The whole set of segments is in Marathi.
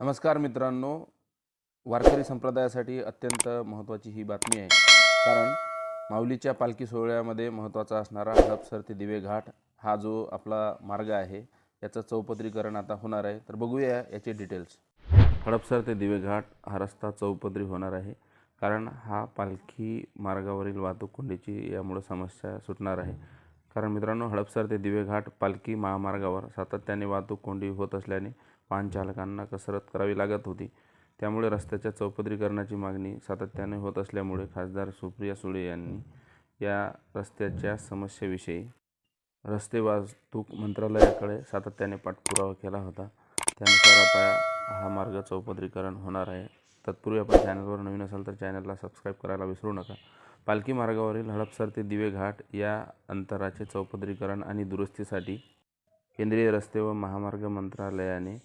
नमस्कार मित्रांनो. वारकरी संप्रदायासाठी अत्यंत महत्त्वाची ही बातमी आहे. कारण माऊलीच्या पालखी सोहळ्यामध्ये महत्त्वाचा असणारा हडपसर ते दिवे घाट हा जो आपला मार्ग आहे याचं चौपदरीकरण आता होणार आहे. तर बघूया याचे डिटेल्स हडपसर ते दिवे घाट हा रस्ता चौपदरी होणार आहे. कारण हा पालखी मार्गावरील वाहतूक कोंडीची यामुळं समस्या सुटणार आहे. कारण मित्रांनो हडपसर ते दिवे घाट पालखी महामार्गावर सातत्याने वाहतूक कोंडी होत असल्याने वाहनचालकांना कसरत करावी लागत होती. त्यामुळे रस्त्याच्या चौपदरीकरणाची मागणी सातत्याने होत असल्यामुळे खासदार सुप्रिया सुळे यांनी या रस्त्याच्या समस्येविषयी रस्ते वाहतूक मंत्रालयाकडे सातत्याने पाठपुरावा केला होता. त्यानुसार आता हा मार्ग चौपदरीकरण होणार आहे. तत्पूर्वी आपण चॅनलवर नवीन असाल तर चॅनलला सबस्क्राईब करायला विसरू नका. पालखी मार्गावरील हडपसर ते दिवे घाट या अंतराचे चौपदरीकरण आणि दुरुस्तीसाठी केंद्रीय रस्ते व महामार्ग मंत्रालयाने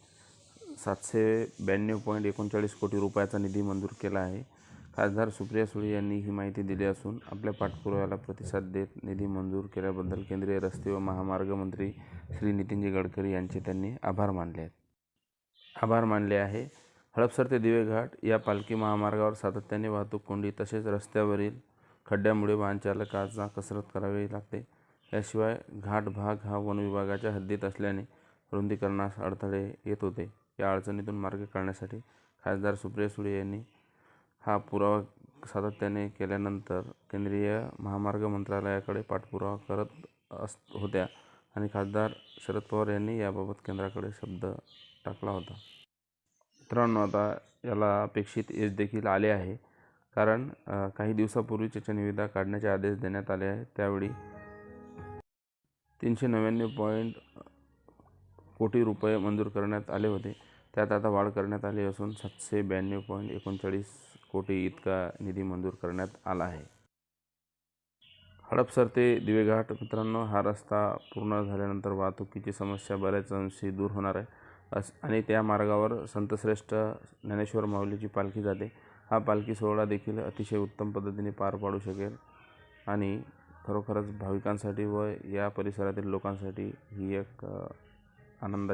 सातशे ब्याण्णव पॉईंट एकोणचाळीस कोटी रुपयाचा निधी मंजूर केला आहे. खासदार सुप्रिया सुळे यांनी ही माहिती दिली असून आपल्या पाठपुराव्याला प्रतिसाद देत निधी मंजूर केल्याबद्दल केंद्रीय रस्ते व महामार्ग मंत्री श्री नितीनजी गडकरी यांचे त्यांनी आभार मानले आहेत. आभार मानले आहे. हडपसर ते दिवे घाट या पालखी महामार्गावर सातत्याने वाहतूक कोंडी तसेच रस्त्यावरील खड्ड्यामुळे वाहनचालकांना कसरत करावी लागते. याशिवाय घाट भाग हा वन विभागाच्या हद्दीत असल्याने रुंदीकरणास अडथळे येत होते. या अडचणीतून मार्ग काढण्यासाठी खासदार सुप्रिया सुळे यांनी हा पुरावा सातत्याने केल्यानंतर केंद्रीय महामार्ग मंत्रालयाकडे पाठपुरावा करत अस होत्या आणि खासदार शरद पवार यांनी याबाबत केंद्राकडे शब्द टाकला होता. मित्रांनो आता याला अपेक्षित यश देखील आले आहे. कारण काही दिवसापूर्वी त्याच्या निविदा काढण्याचे आदेश देण्यात आले आहेत. त्यावेळी तीनशे नव्याण्णव पॉईंट कोटी रुपये मंजूर करण्यात आले होते. त्यात आता वाढ करण्यात आली असून सातशे ब्याण्णव पॉईंट एकोणचाळीस कोटी इतका निधी मंजूर करण्यात आला आहे. हडपसर ते दिवेघाट मित्रांनो हा रस्ता पूर्ण झाल्यानंतर वाहतुकीची समस्या बऱ्याच अंशी दूर होणार आहे. अस आणि त्या मार्गावर संतश्रेष्ठ ज्ञानेश्वर माऊलीची पालखी जाते. हा पालखी सोहळा देखील अतिशय उत्तम पद्धतीने पार पाडू शकेल आणि खरोखरच भाविकांसाठी व या परिसरातील लोकांसाठी ही एक आनंदाची